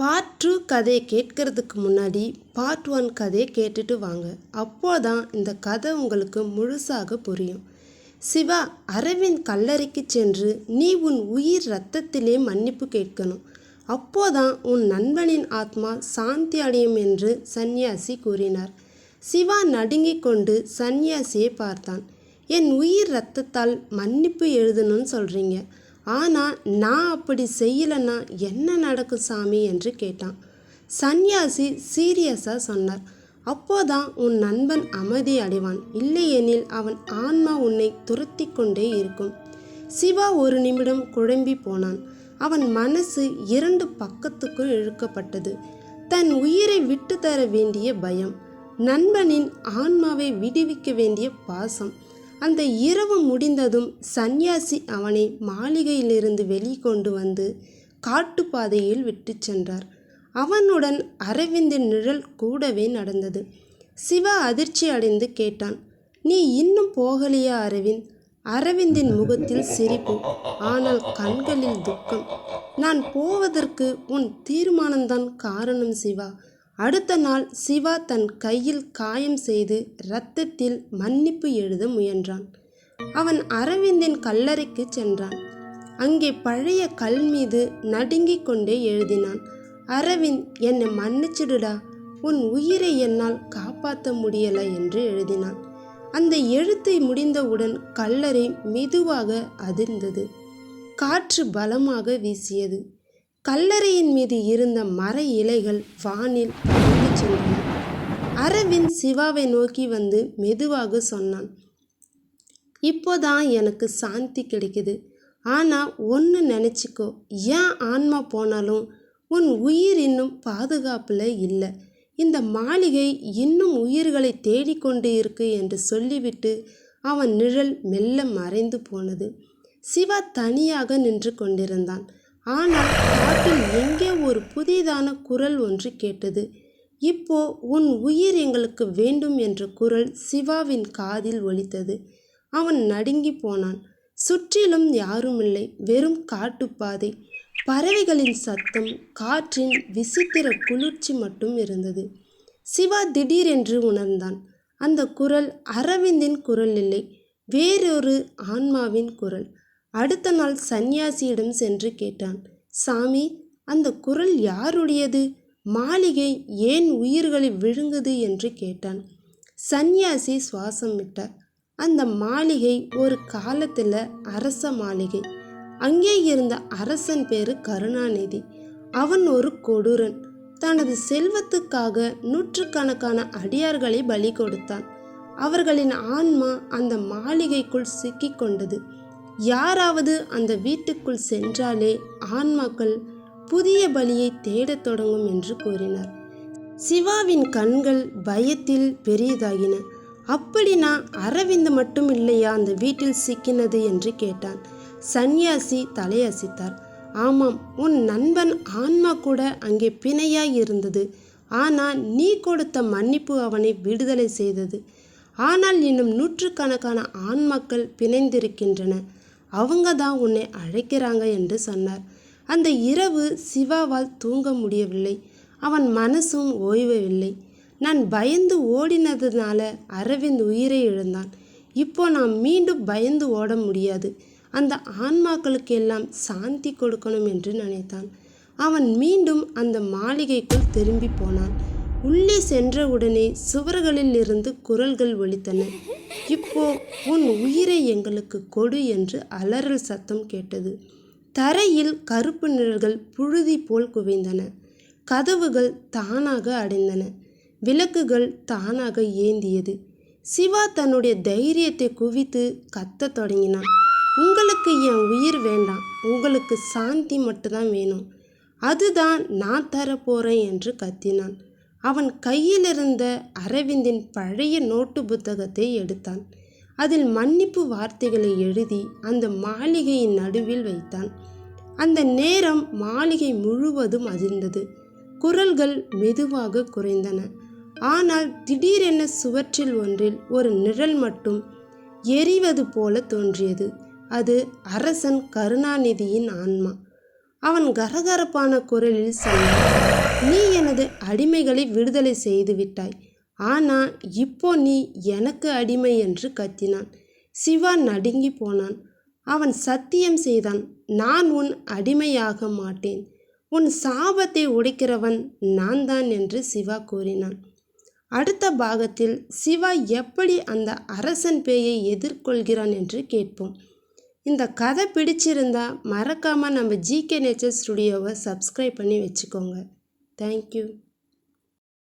Part two கதையை கேட்கறதுக்கு முன்னாடி பார்ட் ஒன் கதையை கேட்டுட்டு வாங்க. அப்போதான் இந்த கதை உங்களுக்கு முழுசாக புரியும். சிவா அரவிந்த் கல்லறைக்கு சென்று நீ உன் உயிர் ரத்தத்திலே மன்னிப்பு கேட்கணும். அப்போதான் உன் நண்பனின் ஆத்மா சாந்தி அடையும் என்று சந்நியாசி கூறினார். சிவா நடுங்கிக் கொண்டு சந்நியாசியை பார்த்தான். என் உயிர் ரத்தத்தால் மன்னிப்பு எழுதணும்னு சொல்கிறீங்க ஆனால் நான் அப்படி செய்யலைன்னா என்ன நடக்கும் சாமி? என்று கேட்டான். சந்நியாசி சீரியஸாக சொன்னார். அப்போதான் உன் நண்பன் அமைதி அடைவான். இல்லையெனில் அவன் ஆன்மா உன்னை துரத்தி கொண்டே இருக்கும். சிவா ஒரு நிமிடம் குழம்பி போனான். அவன் மனசு இரண்டு பக்கத்துக்கும் இழுக்கப்பட்டது. தன் உயிரை விட்டு தர வேண்டிய பயம். நண்பனின் ஆன்மாவை விடுவிக்க வேண்டிய பாசம். அந்த இரவு முடிந்ததும் சந்நியாசி அவனை மாளிகையிலிருந்து வெளிக்கொண்டு வந்து காட்டுப்பாதையில் விட்டு சென்றார். அவனுடன் அரவிந்தின் நிழல் கூடவே நடந்தது. சிவா அதிர்ச்சி அடைந்து கேட்டான் நீ இன்னும் போகலையா அரவிந்த் அரவிந்தின் முகத்தில் சிரிப்பு ஆனால் கண்களில் துக்கம். நான் போவதற்கு உன் தீர்மானம்தான் காரணம் சிவா. அடுத்த நாள் சிவா தன் கையில் காயம் செய்து இரத்தத்தில் மன்னிப்பு எழுத முயன்றான். அவன் அரவிந்தின் கல்லறைக்கு சென்றான். அங்கே பழைய கல் மீது நடுங்கிக் கொண்டே எழுதினான். அரவிந்த் என்னை மன்னிச்சிடுடா. உன் உயிரை என்னால் காப்பாற்ற முடியல என்று எழுதினான். அந்த எழுத்தை முடிந்தவுடன் கல்லறை மெதுவாக அதிர்ந்தது. காற்று பலமாக வீசியது. கல்லறையின் மீது இருந்த மர இலைகள் வானில் பறந்து சென்றன. அரவிந்த் சிவாவை நோக்கி வந்து மெதுவாக சொன்னான் இப்போதான் எனக்கு சாந்தி கிடைக்குது. ஆனால் ஒன்று நினச்சிக்கோ. ஏன் ஆன்மா போனாலும் உன் உயிர் இன்னும் பாதுகாப்பில் இல்லை. இந்த மாளிகை இன்னும் உயிர்களை தேடிக்கொண்டு இருக்கு என்று சொல்லிவிட்டு அவன் நிழல் மெல்ல மறைந்து போனது. சிவா தனியாக நின்று கொண்டிருந்தான். ஆனால் காட்டில் எங்கே ஒரு புதிதான குரல் ஒன்று கேட்டது? இப்போ உன் உயிர் எங்களுக்கு வேண்டும் என்ற குரல் சிவாவின் காதில் ஒலித்தது. அவன் நடுங்கி போனான். சுற்றிலும் யாருமில்லை. வெறும் காட்டுப்பாதை. பறவைகளின் சத்தம் காற்றின் விசித்திர குளிர்ச்சி மட்டும் இருந்தது. சிவா திடீரென்று உணர்ந்தான். அந்த குரல் அரவிந்தின் குரல் இல்லை வேறொரு ஆன்மாவின் குரல். அடுத்த நாள் சந்நியாசியிடம் சென்று கேட்டான். சாமி அந்த குரல் யாருடையது? மாளிகை ஏன் உயிர்களை விழுங்குது என்று கேட்டான். சந்நியாசி சுவாசம் விட்டார். அந்த மாளிகை ஒரு காலத்தில் அரச மாளிகை. அங்கே இருந்த அரசன் பேரு கருணாநிதி. அவன் ஒரு கொடூரன். தனது செல்வத்துக்காக நூற்றுக்கணக்கான அடியார்களை பலி கொடுத்தான். அவர்களின் ஆன்மா அந்த மாளிகைக்குள் சிக்கிக்கொண்டது. யாராவது அந்த வீட்டுக்குள் சென்றாலே ஆன்மாக்கள் புதிய பலியை தேடத் தொடங்கும் என்று கூறினார். சிவாவின் கண்கள் பயத்தில் பெரியதாகின அப்படின்னா அரவிந்த் மட்டும் இல்லையா அந்த வீட்டில் சிக்கினது? என்று கேட்டான். சந்நியாசி தலையசித்தார். ஆமாம் உன் நண்பன் ஆன்மா கூட அங்கே பிணையாய் இருந்தது. ஆனால் நீ கொடுத்த மன்னிப்பு அவனை விடுதலை செய்தது. ஆனால் இன்னும் நூற்றுக்கணக்கான ஆன்மாக்கள் பிணைந்திருக்கின்றன. அவங்க தான் உன்னை அழைக்கிறாங்க என்று சொன்னார். அந்த இரவு சிவாவால் தூங்க முடியவில்லை. அவன் மனசும் ஓய்வவில்லை. நான் பயந்து ஓடினதுனால அரவிந்த் உயிரை இழந்தான். இப்போ நான் மீண்டும் பயந்து ஓட முடியாது. அந்த ஆன்மாக்களுக்கு எல்லாம் சாந்தி கொடுக்கணும் என்று நினைத்தான். அவன் மீண்டும் அந்த மாளிகைக்குள் திரும்பி போனான். உள்ளே சென்றவுடனே சுவர்களில் இருந்து குரல்கள் ஒலித்தன. இப்போ உன் உயிரை எங்களுக்கு கொடு என்று அலறல் சத்தம் கேட்டது. தரையில் கருப்பு நிழல்கள் புழுதி போல் குவிந்தன. கதவுகள் தானாக அடைந்தன. விளக்குகள் தானாக ஏந்தியது. சிவா தன்னுடைய தைரியத்தை குவித்து கத்தத் தொடங்கினான். உங்களுக்கு என் உயிர் வேண்டாம். உங்களுக்கு சாந்தி மட்டும்தான் வேணும். அதுதான் நான் தரப்போகிறேன் என்று கத்தினான். அவன் கையிலிருந்த அரவிந்தின் பழைய நோட்டு புத்தகத்தை எடுத்தான். அதில் மன்னிப்பு வார்த்தைகளை எழுதி அந்த மாளிகையின் நடுவில் வைத்தான். அந்த நேரம் மாளிகை முழுவதும் அதிர்ந்தது. குரல்கள் மெதுவாக குறைந்தன. ஆனால் திடீரென சுவற்றில் ஒன்றில் ஒரு நிழல் மட்டும் எரிவது போல தோன்றியது. அது அரசன் கருணாநிதியின் ஆன்மா. அவன் கரகரப்பான குரலில் சொன்னான் நீ எனது அடிமைகளை விடுதலை செய்து விட்டாய் ஆனால் இப்போ நீ எனக்கு அடிமை என்று கத்தினான். சிவா நடுங்கி போனான். அவன் சத்தியம் செய்தான் நான் உன் அடிமையாக மாட்டேன். உன் சாபத்தை உடைக்கிறவன் நான் தான் என்று சிவா கூறினான். அடுத்த பாகத்தில் சிவா எப்படி அந்த அரசன் பேயை எதிர்கொள்கிறான் என்று கேட்போம். இந்த கதை பிடிச்சிருந்தா மறக்காமல் நம்ம ஜிகே நேச்சர் ஸ்டுடியோவை சப்ஸ்கிரைப் பண்ணி வச்சுக்கோங்க. Thank you.